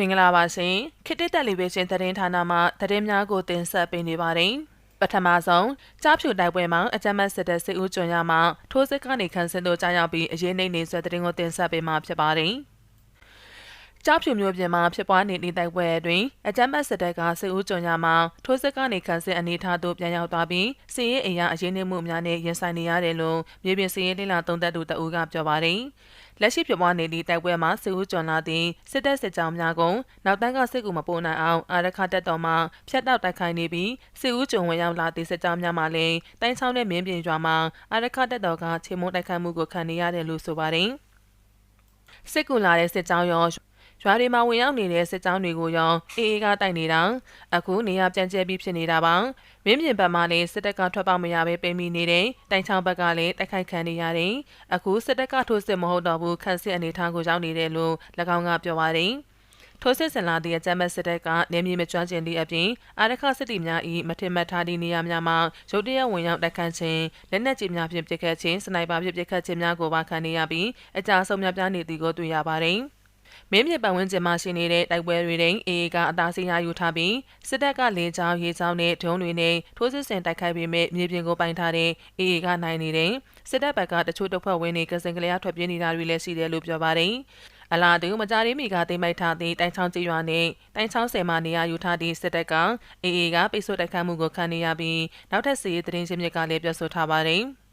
မင်္ဂလာပါရှင်ခေတ္တတက်လီဗေးရှင်းသတင်းဌာနမှသတင်းများကိုတင်ဆက်ပေးနေပါတယ်ပထမဆုံးကြားဖြူတိုက်ပွဲမှာအကြမ်းဖက်စစ်တပ်စစ်ဦးကျွံရမှာထိုးစစ်ကနေခန်းစင်တို့ကြားရောက်ပြီးအရေးနှိမ့်နေဆွဲသတင်းကိုတင်ဆက်ပေးမှာဖြစ်ပါတယ်ကြားဖြူမျိုးပြင်မှာဖြစ်ပွားနေတဲ့တိုက်ပွဲအတွင်းအကြမ်းဖက်စစ်တပ်ကစစ်ဦးကြုံရမှာထိုးစစ်ကနေခန်းစစ်အနေထားသို့ပြန်ရောက်သွားပြီးစစ်ရေးအရာအရေးနှိမ့်မှုများနဲ့ရင်ဆိုင်နေရတယ်လို့မြေပြင်စစ်ရေးလိလာသုံးသပ်သူတအူးကပြောပါတယ်။ လက်ရှိဖြစ်ပွားနေတဲ့တိုက်ပွဲမှာစစ်ဦးကြုံလာသည့်စစ်တပ်စစ်ကြောင်းများကိုနောက်တန်းကစစ်ကူမပို့နိုင်အောင်အာရခတက်တော်မှဖျက်တောက်တိုက်ခိုင်းနေပြီးစစ်ဦးကြုံဝင်ရောက်လာသည့်စစ်ကြောင်းများမှလည်းတိုင်းချောင်းနဲ့မင်းပြင်ရွာမှာအာရခတက်တော်ကချေမုန်းတိုက်ခိုက်မှုကိုခံနေရတယ်လို့ဆိုပါတယ်။စစ်ကူလာတဲ့စစ်ကြောင်းရော ရွာတွေမှာဝင်ရောက်နေတဲ့စစ်ကြောင်းတွေကိုရောအေးအေးကတိုက်နေတာအခုနေရပြန်ကျဲပြီးဖြစ်နေတာပါမင်းပြင်ဘက်မှလည်းစစ်တပ်ကထွက်ပေါက်မရဘဲပိတ်မိနေတဲ့တိုင်ချောင်းဘက်ကလည်းတိုက်ခိုက်ခံနေရတယ်အခုစစ်တပ်ကထိုးစစ်မဟုတ်တော့ဘူးခန့်စစ်အနေထားကိုရောက်နေတယ်လို့၎င်းကပြောပါတယ်ထိုးစစ်ဆင်လာသည့်အကြမ်းဖက်စစ်တပ်ကနေမြေမကျွမ်းကျင်သည့်အပြင်အာရခစစ်တီများ၏မထင်မှတ်ထားသည့်နေရာများမှာရုတ်တရက်ဝင်ရောက်တိုက်ခတ်ခြင်းလက်နက်ကြီးများဖြင့်ပစ်ခတ်ခြင်းစနိုက်ပါဖြင့်ပစ်ခတ်ခြင်းများကိုပါခံနေရပြီးအကြအဆုံများပြားနေသည်ကိုတွေ့ရပါတယ်။ မင်းမြစ်ပတ်ဝန်းကျင်မှာရှိနေတဲ့တိုက်ပွဲတွေတွင်အေအေကအသာစီးရယူထားပြီးစစ်တပ်ကလေကြောင်းရေကြောင်းနဲ့ဒုံးတွေနဲ့ထိုးစစ်ဆင်တိုက်ခိုက်ပြီးမြမြေပြင်ကိုပိုင်ထားတဲ့အေအေကနိုင်နေတယ်စစ်တပ်ဘက်ကတချို့တပ်ဖွဲ့ဝင်တွေကစင်ကလေးအထွက်ပြေးနေတာတွေလည်းရှိတယ်လို့ပြောပါတယ်အလားတူမကြရီမီကတိမိတ်ထားသည့်တိုင်ချောင်းကျေးရွာနဲ့တိုင်ချောင်းဆယ်မှာနေရာယူထားသည့်စစ်တပ်ကအေအေကပိတ်ဆို့တိုက်ခိုက်မှုကိုခံနေရပြီးနောက်ထပ်စီးရေးသတင်းရှင်းမြစ်ကလည်းပြောဆိုထားပါတယ်။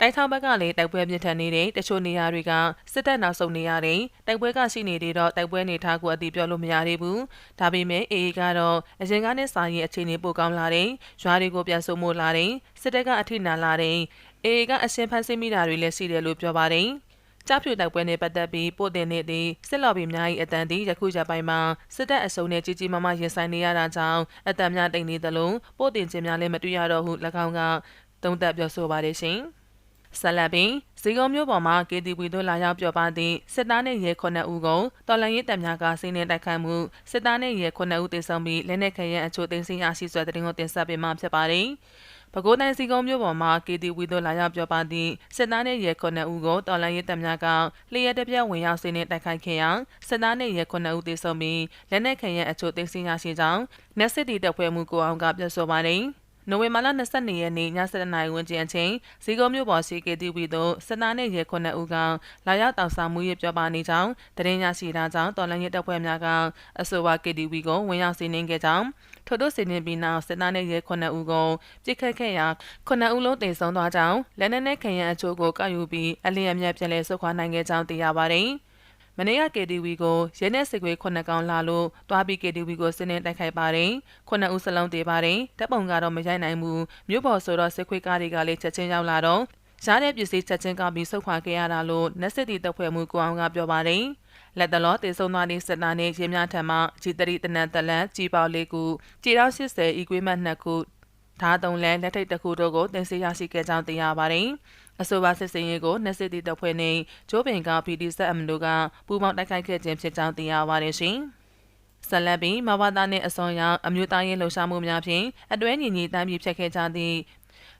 တိုက်ထောင်ဘက်ကလည်းတိုက်ပွဲပြင်းထန်နေတဲ့တချို့နေရာတွေကစစ်တပ်နောက်ဆုံးနေရတယ်တိုက်ပွဲကရှိနေသေးတော့တိုက်ပွဲနေထားကိုအတိပြောလို့မရသေးဘူးဒါပေမဲ့အေအေကတော့အရင်ကနဲ့စာရင်အခြေအနေပိုကောင်းလာတယ်ရွာတွေကိုပြန်ဆုမို့လာတယ်စစ်တပ်ကအထိနာလာတယ်အေအေကအရှင်ဖန်ဆင်းမိတာတွေလည်းရှိတယ်လို့ပြောပါတယ်ကြားဖြူတိုက်ပွဲနဲ့ပတ်သက်ပြီးပို့တင်နေသည့်စစ်လော်ဘီများ၏အတန်သည်ယခုရက်ပိုင်းမှာစစ်တပ်အစုံနဲ့ကြီးကြီးမားမားရင်ဆိုင်နေရတာကြောင့်အတန်များတိတ်နေသလိုပို့တင်ခြင်းများလည်းမတွေ့ရတော့ဟု၎င်းကသုံးသပ်ပြောဆိုပါတယ်ရှင်။ ဆက်လက်ပြီးဇီကုံမျိုးပေါ်မှာ KTV တို့လာရောက်ပြောပါသည့်စစ်သားနဲ့ရဲ9ဦးကိုတော်လန်ရေးတပ်များကစီးနှင်းတိုက်ခိုက်မှုစစ်သားနဲ့ရဲ9ဦးတေဆုံးပြီးလက်နက်ခဲယမ်းအချို့သိမ်းဆည်းရရှိစွာတဲ့တင်ကိုတင်ဆက်ပေးမှဖြစ်ပါတယ်။ပဲခူးတိုင်းစီကုံမျိုးပေါ်မှာ KTV တို့လာရောက်ပြောပါသည့်စစ်သားနဲ့ရဲ9ဦးကိုတော်လန်ရေးတပ်များကလျှက်တပြက်ဝင်ရောက်စီးနှင်းတိုက်ခိုက်ခဲ့ရာစစ်သားနဲ့ရဲ9ဦးတေဆုံးပြီးလက်နက်ခဲယမ်းအချို့သိမ်းဆည်းရရှိကြောင်းနက်စစ်တီတပ်ဖွဲ့မှုကိုအောင်ကပြောဆိုပါတယ်။ နိုဝင်ဘာလ22ရက်နေ့ည7:00နာရီဝန်းကျင်အချိန်ဇီကုံမြို့ပေါ်ရှိ KTV သို့စနာနဲ့ရဲခုနှစ်ဦးကလာရောက်တောက်ဆောင်မှုရပြောပါနေကြောင်းတရင်ရရှိတာကြောင့်တော်လန်ရဲတပ်ဖွဲ့များကအဆိုပါ KTV ကိုဝင်ရောက်စီးနင်းခဲ့ကြောင်းထို့သို့စီးနင်းပြီးနောက်စနာနဲ့ရဲခုနှစ်ဦးကိုပြစ်ခတ်ခဲ့ရာခုနှစ်ဦးလုံးတင်ဆုံးသွားကြောင်းလက်နက်နဲ့ခရံအချို့ကိုကောက်ယူပြီးအလျင်အမြတ်ပြန်လည်ဆုတ်ခွာနိုင်ခဲ့ကြောင်းသိရပါတယ်။ မနေ့က KTV ကိုရဲနဲ့စစ်ခွေးခုနှစ်ကောင်လာလို့တွားပြီး KTV ကိုစင်းနေတိုက်ခိုက်ပါတယ်ခုနှစ်ဦးစလုံးတည်ပါတယ်တပ်ပုံကတော့မရိုက်နိုင်ဘူးမြို့ပေါ်ဆိုတော့စစ်ခွေးကားတွေကလည်းချက်ချင်းရောက်လာတော့ရှားတဲ့ပစ္စည်းချက်ချင်းကောက်ပြီးဆုတ်ခွာခဲ့ရတာလို့နက်စစ်တီတပ်ဖွဲ့မှုကိုအောင်ကပြောပါတယ်လက်တလောတေဆုံးသွားတဲ့စစ်သားနဲ့ရင်းများထံမှဂျီတရီတနန်တလန်ကြီးပေါလေးခုခြေထောက်80ဤကွေးမှတ်2ခု ဓာတ်သုံးလဲလက်ထိတ်တစ်ခုတို့ကိုတင်ဆက်ရရှိခဲ့ကြောင်းသိရပါတယ်။အဆိုပါစစ်စင်ရေးကိုနှစ်စစ်တီတပ်ဖွဲ့နဲ့ဂျိုးပင်က PDSM တို့ကပူးပေါင်းတိုက်ခိုက်ခဲ့ခြင်းဖြစ်ကြောင်းသိရပါတယ်ရှင်။ဆက်လက်ပြီးမဘာသာနှင့်အစွန်ရောက်အမျိုးသားရေးလှုပ်ရှားမှုများဖြင့်အတွဲညီညီတမ်းပြီးဖြတ်ခဲ့ကြသည့်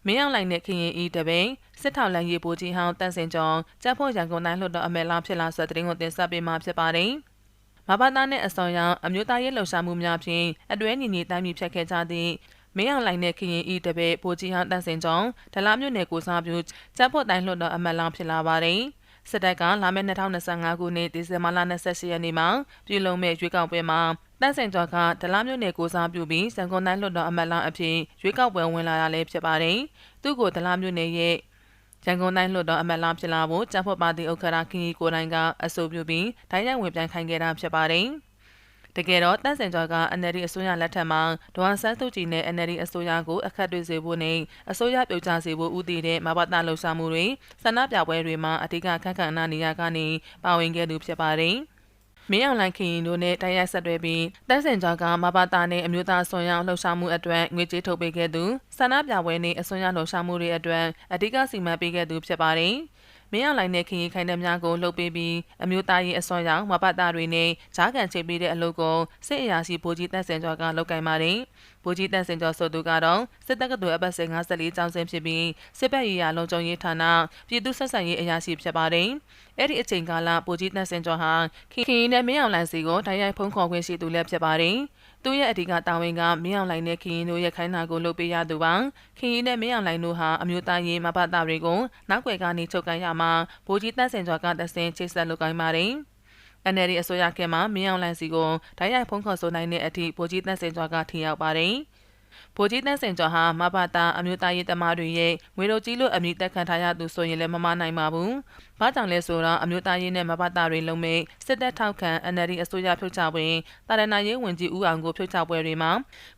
မင်းအောင်လိုင်နဲ့ခင်ရင်ဤတပိန်စစ်ထောက်လန်ရေးပိုကြီးဟောင်းတန့်စင်ကျော်ကျပ်ဖို့ရန်ကုန်တိုင်းလှုပ်တော်အမဲလောင်းဖြစ်လာဆိုတဲ့တင်ကိုတင်ဆက်ပေးမှာဖြစ်ပါတယ်။မဘာသာနှင့်အစွန်ရောက်အမျိုးသားရေးလှုပ်ရှားမှုများဖြင့်အတွဲညီညီတမ်းပြီးဖြတ်ခဲ့ကြသည့် မင်းအောင်လိုင်နဲ့ခရင်ဤတပည့်ဗိုလ်ကြီးဟောင်းတန့်စင်ကျော်ဒလာမြို့နယ်ကိုစားပြုကျပ်ဖို့တိုင်းလွှတ်တော်အမတ်လောင်းဖြစ်လာပါတယ်။စစ်တပ်ကလာမယ့်2025ခုနှစ်ဒီဇင်ဘာလ28ရက်နေ့မှာပြည်လုံးမဲ့ရွေးကောက်ပွဲမှာတန့်စင်ကျော်ကဒလာမြို့နယ်ကိုစားပြုပြီးစံကုန်တိုင်းလွှတ်တော်အမတ်လောင်းအဖြစ်ရွေးကောက်ပွဲဝင်လာတာလည်းဖြစ်ပါတယ်။သူ့ကိုဒလာမြို့နယ်ရဲ့ရန်ကုန်တိုင်းလွှတ်တော်အမတ်လောင်းဖြစ်လာဖို့ကျန်းဖို့ပါတီဥက္ကဋ္ဌခင်ကြီးကိုတိုင်းကအဆိုပြုပြီးတိုင်းရိုက်ဝင်ပြန်ခိုင်းခဲ့တာဖြစ်ပါတယ်။ တကယ်တော့တန့်စင်ကျော်က NLD အစိုးရလက်ထက်မှာဒေါ်ဆန်းစုကြည်နဲ့ NLD အစိုးရကိုအခက်တွေ့စေဖို့နဲ့အစိုးရပြုတ်ချစေဖို့ဦးတည်တဲ့မဘာသာလှုပ်ရှားမှုတွေဆန္ဒပြပွဲတွေမှာအဓိကခန့်ခန့်နာနေရကနေပါဝင်ခဲ့သူဖြစ်ပါတယ်။မင်းအောင်လိုင်ခင်တို့နဲ့တိုက်ရိုက်ဆက်တွဲပြီးတန်းစင်ကျော်ကမဘာတာနဲ့အမျိုးသားဆွန်ရောင်းလှုပ်ရှားမှုအတွက်ငွေကြေးထုတ်ပေးခဲ့သူဆန္ဒပြပွဲနဲ့အစွန်ရလှုပ်ရှားမှုတွေအတွက်အဓိကစီမံပေးခဲ့သူဖြစ်ပါတယ်။ မင်းအောင်လိုင်နဲ့ခင်ရီခိုင်တဲ့များကိုလှုပ်ပေးပြီးအမျိုးသားရေးအစွမ်းရောက်မဘတာတွေနဲ့ဂျားကန်ချိန်ပေးတဲ့အလုပ်ကိုစစ်အရာရှိဗိုလ်ကြီးတပ်စင်ကျော်ကလုပ်ကင်ပါတယ် ဗိုလ်ကြီးတပ်စင်ကျော်ဆိုသူကတော့စစ်တပ်ကတူအပတ်စဉ်54ကျောင်းစင်ဖြစ်ပြီးစစ်ဘက်ရေးရာလုံခြုံရေးဌာနပြည်သူ့ဆက်ဆံရေးအရာရှိဖြစ်ပါတယ်အဲ့ဒီအချိန်ကာလဗိုလ်ကြီးတပ်စင်ကျော်ဟာခင်ရီနဲ့မင်းအောင်လိုင်စီကိုတိုက်ရိုက်ဖုံးခေါ်ခွင့်ရှိသူလည်းဖြစ်ပါတယ်သူရဲ့အဓိကတာဝန်ကမင်းအောင်လှိုင်နဲ့ခင်ရင်တို့ရဲ့ခိုင်းတာကိုလုပ်ပေးရသူပါခင်ရင်နဲ့မင်းအောင်လှိုင်တို့ဟာအမျိုးသားရေးမဘတာတွေကိုနောက်ွယ်ကနေချုပ်ကန်ရမှာဗိုလ်ကြီးတန်းစင်ကျော်ကတဆင်ချိတ်ဆက်လုပ်ကိုင်းပါတယ် NLD အစိုးရကမှမင်းအောင်လှိုင်စီကိုဓာတ်ရိုက်ဖုံးခေါ်ဆိုနိုင်တဲ့အထိဗိုလ်ကြီးတန်းစင်ကျော်ကထင်ရောက်ပါတယ်။ဗိုလ်ကြီးတန်းစင်ကျော်ဟာမဘာတာအမျိုးသားရေးသမားတွေရဲ့ငွေတော်ကြီးလို့အမည်တက်ခံထားရသူဆိုရင်လည်းမမနိုင်ပါဘူး။ဘာကြောင့်လဲဆိုတော့အမျိုးသားရေးနဲ့မဘာတာတွေလုံးမဲ့စစ်တပ်ထောက်ခံ NLD အစိုးရဖြုတ်ချပွဲတာရဏရေးဝင်ကြီးဦးအောင်ကိုဖြုတ်ချပွဲတွေမှာ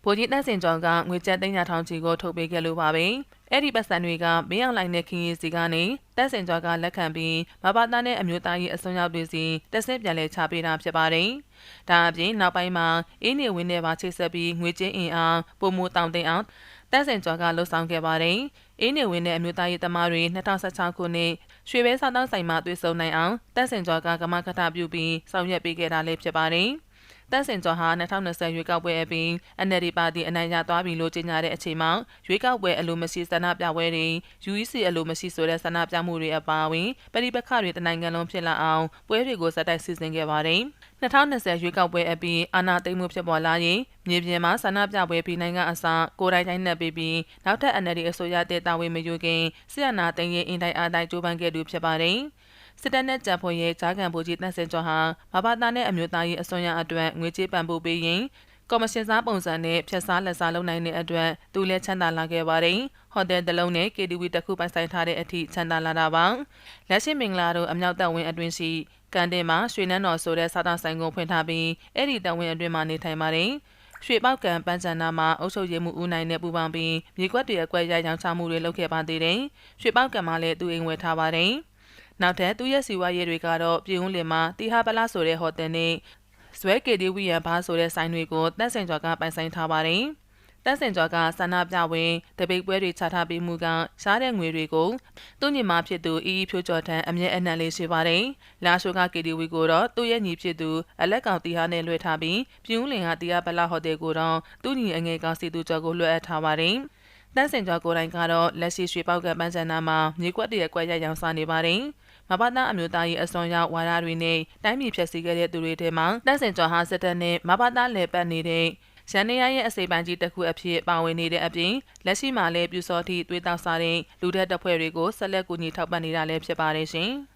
ဗိုလ်ကြီးတန်းစင်ကျော်ကငွေကျပ်သိန်းညာထောင်ချီကိုထုတ်ပေးခဲ့လို့ပါပဲ။အဲ့ဒီပတ်စံတွေကမင်းအောင်လိုင်နဲ့ခင်ရီစီကနေတက်စင်ကျော်ကလက်ခံပြီးမဘာသားနဲ့အမျိုးသားရေးအစွန်းရောက်တွေစီတက်ဆင့်ပြန်လဲချပေးတာဖြစ်ပါတယ်။ဒါအပြင်နောက်ပိုင်းမှာအင်းနေဝင်းနဲ့ပါချိတ်ဆက်ပြီးငွေချင်းအင်အားပုံမူတောင်တင်အောင်တက်စင်ကျော်ကလှုပ်ဆောင်ခဲ့ပါတယ်။အင်းနေဝင်းနဲ့အမျိုးသားရေးသမားတွေ2016ခုနှစ်ရွှေဘဲစားတောင်းဆိုင်မှာတွေ့ဆုံနိုင်အောင်တက်စင်ကျော်ကကမကထပြုပြီးဆောင်ရွက်ပေးခဲ့တာလည်းဖြစ်ပါတယ်။ တန်းစင်ကျော်ဟာ2020ရွေးကောက်ပွဲအပြီး NLD ပါတီအနိုင်ရသွားပြီလို့ကြေညာတဲ့အချိန်မှာရွေးကောက်ပွဲအလိုမရှိဆန္ဒပြပွဲတွေ UEC အလိုမရှိဆိုတဲ့ဆန္ဒပြမှုတွေအပါအဝင်ပရိပခတွေတနိုင်ငံလုံးဖြစ်လာအောင်ပွဲတွေကိုစတိုက်စီစဉ်ခဲ့ပါတယ်။2020ရွေးကောက်ပွဲအပြီးအာဏာသိမ်းမှုဖြစ်ပေါ်လာရင်မြေပြင်မှာဆန္ဒပြပွဲပြီးနိုင်ငံအစားကိုယ်တိုင်တိုင်းနှက်ပြီးပြီးနောက်ထပ် NLD အစိုးရတဲ့တာဝန်မယူခင်ဆီယနာသိမ်းရင်အင်တိုင်းအားတိုင်းကြိုးပမ်းခဲ့သူဖြစ်ပါတယ်။ စစ်တပ်နဲ့တပ်ဖွဲ့ရဲ့ဂျားကန်ဗိုလ်ကြီးတန့်စင်ကျော်ဟာမဘာသာနဲ့အမျိုးသားရေးအစွန်းရအတွက်ငွေကြေးပံ့ပိုးပေးရင်ကော်မရှင်စားပုံစံနဲ့ဖြတ်စားလက်စားလုပ်နိုင်တဲ့အတွက်သူလည်းချမ်းသာလာခဲ့ပါတယ်။ဟိုတယ်တစ်လုံးနဲ့ KTV တစ်ခုပိုင်ဆိုင်ထားတဲ့အထိချမ်းသာလာတာပါ။လက်ရှိမင်္ဂလာတို့အမြောက်တပ်ဝင်းအတွင်းရှိကန်တင်မှာရွှေနန်းတော်ဆိုတဲ့စားတောက်ဆိုင်ကိုဖွင့်ထားပြီးအဲ့ဒီတပ်ဝင်းအတွင်းမှာနေထိုင်ပါတယ်။ရွှေပောက်ကံပန်းချန်နာမှာအုပ်ချုပ်ရေးမှုဦးနိုင်နဲ့ပူပေါင်းပြီးမြေကွက်တွေအကွက်ရိုက်ရောင်းချမှုတွေလုပ်ခဲ့ပါသေးတယ်။ရွှေပောက်ကံမှာလည်းသူအိမ်ဝယ်ထားပါတယ်။ နောက်ထပ်သူရဲ့စီဝါရေးတွေကတော့ပြည်ဦးလင်မှာတီဟာပလာဆိုတဲ့ဟိုတယ်နဲ့ဇွဲကေဒီဝီယံဘာဆိုတဲ့ဆိုင်တွေကိုတက်ဆင်ကျော်ကပိုင်ဆိုင်ထားပါတယ်။တက်ဆင်ကျော်ကဆန္ဒပြဝင်တပိတ်ပွဲတွေချထားပြီးမှုကရှားတဲ့ငွေတွေကိုသူ့ညီမဖြစ်သူအီအီဖြိုးကျော်ထံအမြဲအနှံလေးရှိပါတယ်။လာရှိုကကေဒီဝီကိုတော့သူ့ရဲ့ညီဖြစ်သူအလက်ကောင်တီဟာနဲ့လွှဲထားပြီးပြည်ဦးလင်ကတီဟာပလာဟိုတယ်ကိုတော့သူ့ညီအငယ်ကောင်စီသူကျော်ကိုလွှဲအပ်ထားပါတယ်။တန်းစင်ကျော်ကိုယ်တိုင်ကတော့လက်ရှိရွှေပေါက်ကပန်းချန်နာမှာမြေကွက်တရကွက်ရရောင်စားနေပါတယ်။ မဘာသာအမျိုးသားရေးအစွန်ရောက်ဝါဒတွေနဲ့တိုင်းပြည်ဖျက်ဆီးခဲ့တဲ့သူတွေထဲမှာတန့်စင်ကျော်ဟာစစ်တပ်နဲ့မဘာသာလည်ပတ်နေတဲ့ရန်နေရရဲ့အစိပ်ပိုင်းကြီးတစ်ခုအဖြစ်ပါဝင်နေတဲ့အပြင်လက်ရှိမှာလည်းပြူစောတိသွေးတောက်စားတဲ့လူထက်တပ်ဖွဲ့တွေကိုဆက်လက်ကူညီထောက်ပံ့နေတာလည်းဖြစ်ပါတယ်ရှင်။